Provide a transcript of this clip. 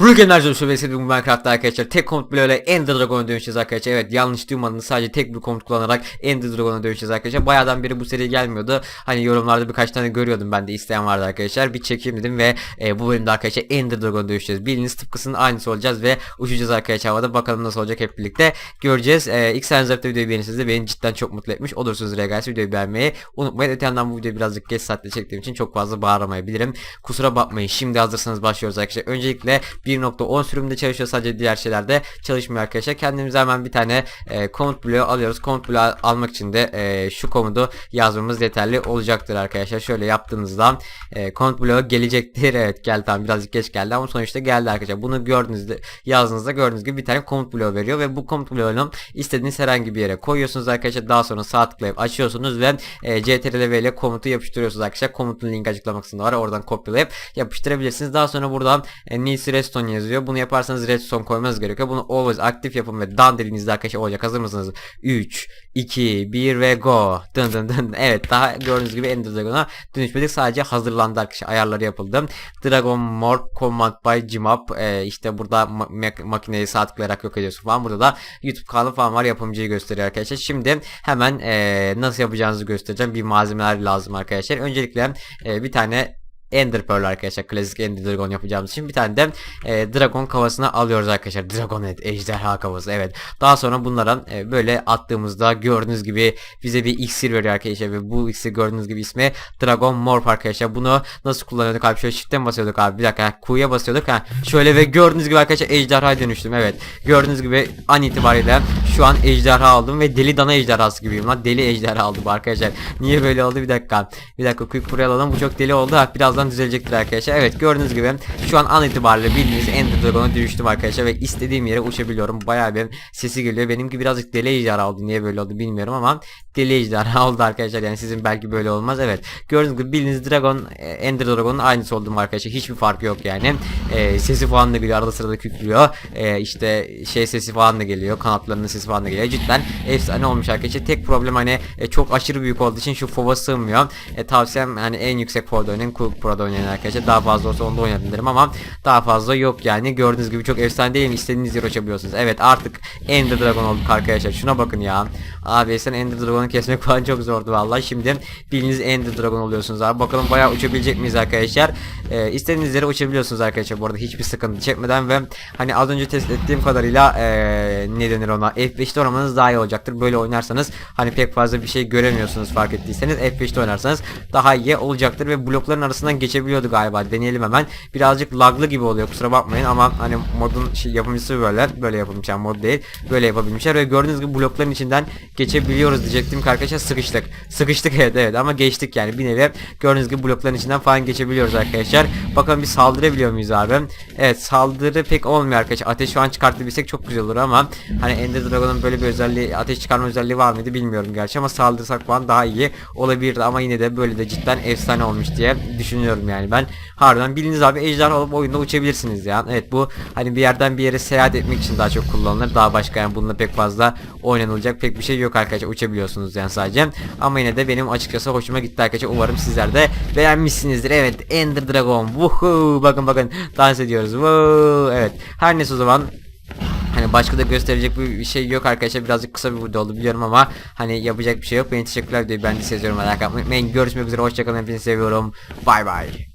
Rügen Erzurum Şubesi bu Minecraft'ta arkadaşlar tek komut öyle Ender Dragon'a dönüşeceğiz arkadaşlar. Evet yanlış duymadınız sadece tek bir komut kullanarak Ender Dragon'a dönüşeceğiz arkadaşlar. Bayağıdan beri bu seri gelmiyordu. Hani yorumlarda birkaç tane görüyordum ben de isteyen vardı arkadaşlar. Bir çekeyim dedim ve e, bu bölümde arkadaşlar Ender Dragon'a dönüşeceğiz. Bildiğiniz tıpkısının aynısı olacağız ve uçacağız arkadaşlar havada. Bakalım nasıl olacak hep birlikte göreceğiz. E, ilk senzepte videoyu beğenirseniz de beni cidden çok mutlu etmiş olursunuz Regals videoyu beğenmeyi unutmayın. Öte yandan bu videoyu birazcık geç saatte çektiğim için çok fazla bağıramayabilirim. Kusura bakmayın. Şimdi hazırsanız başlıyoruz arkadaşlar. Öncelikle 1.10 sürümde çalışıyor sadece diğer şeylerde çalışmıyor arkadaşlar. Kendimize hemen bir tane e, komut bloğu alıyoruz. Komut bloğu almak için de e, şu komutu yazmamız yeterli olacaktır arkadaşlar. Şöyle yaptığınızda e, komut bloğu gelecektir. Evet geldi tamam birazcık geç geldi ama sonuçta geldi arkadaşlar. Bunu gördüğünüzde yazdığınızda gördüğünüz gibi bir tane komut bloğu veriyor ve bu komut bloğunu istediğiniz herhangi bir yere koyuyorsunuz arkadaşlar. Daha sonra sağ tıklayıp açıyorsunuz ve e, CTRL V ile komutu yapıştırıyorsunuz arkadaşlar. Komutun link açıklama kısmında var. Oradan kopyalayıp yapıştırabilirsiniz. Daha sonra buradan e, Needs Redstone yazıyor. Bunu yaparsanız Redstone koymanız gerekiyor. Bunu always aktif yapın ve done dediğinizde arkadaşlar olacak. Hazır mısınız? 3, 2, 1 ve go. Dın dın dın. Evet daha gördüğünüz gibi Ender Dragon'a dönüşmedik. Sadece hazırlandı arkadaşlar. Ayarları yapıldı. Dragon Morph Command by Gmap. E, işte burada ma mak- makineyi sağ tıklayarak yok ediyorsun falan. Burada da YouTube kanalı falan var. Yapımcıyı gösteriyor arkadaşlar. Şimdi hemen e, nasıl yapacağınızı göstereceğim. Bir malzemeler lazım arkadaşlar. Öncelikle e, bir tane Ender Pearl arkadaşlar. Klasik Ender Dragon yapacağımız için bir tane de e, Dragon kafasını alıyoruz arkadaşlar. Dragon Head, ejderha kafası. Evet. Daha sonra bunlara e, böyle attığımızda gördüğünüz gibi bize bir iksir veriyor arkadaşlar ve bu iksir gördüğünüz gibi ismi Dragon Morph arkadaşlar. Bunu nasıl kullanıyorduk abi? Şöyle shift'ten basıyorduk abi. Bir dakika. Q'ya basıyorduk. Ha. Şöyle ve gördüğünüz gibi arkadaşlar ejderhaya dönüştüm. Evet. Gördüğünüz gibi an itibariyle şu an ejderha aldım ve deli dana ejderhası gibiyim lan. Deli ejderha aldım arkadaşlar. Niye böyle oldu? Bir dakika. Bir dakika quick buraya alalım. Bu çok deli oldu. Ha, birazdan düzelecektir arkadaşlar. Evet gördüğünüz gibi şu an an itibariyle bildiğiniz Ender Dragon'a dönüştüm arkadaşlar ve istediğim yere uçabiliyorum. Bayağı bir sesi geliyor. Benimki birazcık deli ejderha oldu. Niye böyle oldu bilmiyorum ama deli ejderha oldu arkadaşlar. Yani sizin belki böyle olmaz. Evet. Gördüğünüz gibi bildiğiniz Dragon e, Ender Dragon'un aynısı oldum arkadaşlar. Hiçbir farkı yok yani. E, sesi falan da geliyor. Arada sırada kükrüyor. E, işte şey sesi falan da geliyor. Kanatlarının sesi falan da geliyor. Cidden efsane olmuş arkadaşlar. Tek problem hani e, çok aşırı büyük olduğu için şu FOV'a sığmıyor. E, tavsiyem hani en yüksek FOV'da oynayın. Pro'da oynayın arkadaşlar. Daha fazla olsa onda oynayabilirim ama daha fazla yok yani. Gördüğünüz gibi çok efsane değil mi? İstediğiniz yere uçabiliyorsunuz. Evet artık Ender Dragon olduk arkadaşlar. Şuna bakın ya. Abi sen Ender Dragon'u kesmek falan çok zordu vallahi. Şimdi bildiğiniz Ender Dragon oluyorsunuz abi. Bakalım bayağı uçabilecek miyiz arkadaşlar? Ee, istediğiniz yere uçabiliyorsunuz arkadaşlar. Bu arada hiçbir sıkıntı çekmeden ve hani az önce test ettiğim kadarıyla ee, ne denir ona? F5'te oynamanız daha iyi olacaktır. Böyle oynarsanız hani pek fazla bir şey göremiyorsunuz fark ettiyseniz. F5'te oynarsanız daha iyi olacaktır ve blokların arasından geçebiliyordu galiba. Deneyelim hemen. Birazcık laglı gibi oluyor kusura bakmayın ama hani modun şey, yapımcısı böyle. Böyle yapılmış yani mod değil. Böyle yapabilmişler ve gördüğünüz gibi blokların içinden geçebiliyoruz diyecektim ki arkadaşlar sıkıştık. Sıkıştık evet evet ama geçtik yani bir nevi gördüğünüz gibi blokların içinden falan geçebiliyoruz arkadaşlar. Bakalım bir saldırabiliyor muyuz abi? Evet saldırı pek olmuyor arkadaşlar. Ateş şu an çıkartabilsek çok güzel olur ama hani Ender Dragon'un böyle bir özelliği ateş çıkarma özelliği var mıydı bilmiyorum gerçi ama saldırsak falan daha iyi olabilirdi ama yine de böyle de cidden efsane olmuş diye düşünüyorum yani ben. Harbiden bildiğiniz abi ejderha olup oyunda uçabilirsiniz ya. Evet bu hani bir yerden bir yere seyahat etmek için daha çok kullanılır. Daha başka yani bununla pek fazla oynanılacak pek bir şey yok arkadaşlar. Uçabiliyorsunuz yani sadece. Ama yine de benim açıkçası hoşuma gitti arkadaşlar. Umarım sizler de beğenmişsinizdir. Evet Ender Dragon. Woohoo. Bakın bakın dans ediyoruz. Woo. Evet. Her neyse o zaman Hani başka da gösterecek bir şey yok arkadaşlar birazcık kısa bir video oldu biliyorum ama hani yapacak bir şey yok. Beni teşekkürler diye ben de seviyorum merak etmeyin. Görüşmek üzere hoşçakalın hepinizi seviyorum. Bay bay.